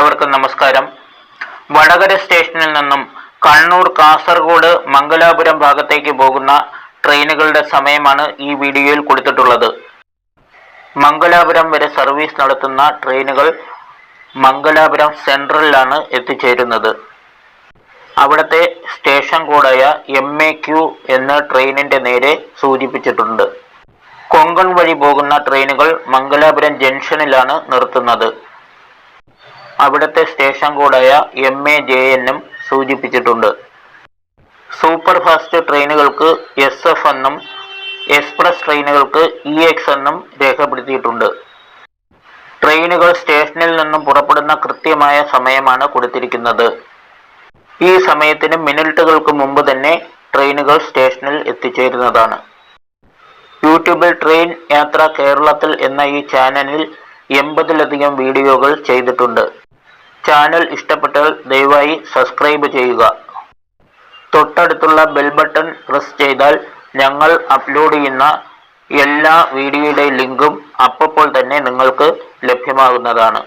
എല്ലാവർക്കും നമസ്കാരം. വടകര സ്റ്റേഷനിൽ നിന്നും കണ്ണൂർ കാസർഗോഡ് മംഗലാപുരം ഭാഗത്തേക്ക് പോകുന്ന ട്രെയിനുകളുടെ സമയമാണ് ഈ വീഡിയോയിൽ കൊടുത്തിട്ടുള്ളത്. മംഗലാപുരം വരെ സർവീസ് നടത്തുന്ന ട്രെയിനുകൾ മംഗലാപുരം സെൻട്രലിലാണ് എത്തിച്ചേരുന്നത്. അവിടുത്തെ സ്റ്റേഷൻ കോഡായ എം എ ക്യു എന്ന ട്രെയിനിന്റെ നേരെ സൂചിപ്പിച്ചിട്ടുണ്ട്. കൊങ്കൺ വഴി പോകുന്ന ട്രെയിനുകൾ മംഗലാപുരം ജംഗ്ഷനിലാണ് നിർത്തുന്നത്. അവിടുത്തെ സ്റ്റേഷൻ കോഡായ എം എ ജെ എന്നും സൂചിപ്പിച്ചിട്ടുണ്ട്. സൂപ്പർ ഫാസ്റ്റ് ട്രെയിനുകൾക്ക് എസ് എഫ് എന്നും എക്സ്പ്രസ് ട്രെയിനുകൾക്ക് ഇ എക്സ് എന്നും രേഖപ്പെടുത്തിയിട്ടുണ്ട്. ട്രെയിനുകൾ സ്റ്റേഷനിൽ നിന്നും പുറപ്പെടുന്ന കൃത്യമായ സമയമാണ് കൊടുത്തിരിക്കുന്നത്. ഈ സമയത്തിന് മിനിറ്റുകൾക്ക് മുമ്പ് തന്നെ ട്രെയിനുകൾ സ്റ്റേഷനിൽ എത്തിച്ചേരുന്നതാണ്. യൂട്യൂബിൽ ട്രെയിൻ യാത്ര കേരളത്തിൽ എന്ന ഈ ചാനലിൽ എൺപതിലധികം വീഡിയോകൾ ചെയ്തിട്ടുണ്ട്. ചാനൽ ഇഷ്ടപ്പെട്ടാൽ ദയവായി സബ്സ്ക്രൈബ് ചെയ്യുക. തൊട്ടടുത്തുള്ള ബെൽ ബട്ടൺ പ്രസ് ചെയ്താൽ ഞങ്ങൾ അപ്ലോഡ് ചെയ്യുന്ന എല്ലാ വീഡിയോയുടെ ലിങ്കും അപ്പോൾ തന്നെ നിങ്ങൾക്ക് ലഭ്യമാകുന്നതാണ്.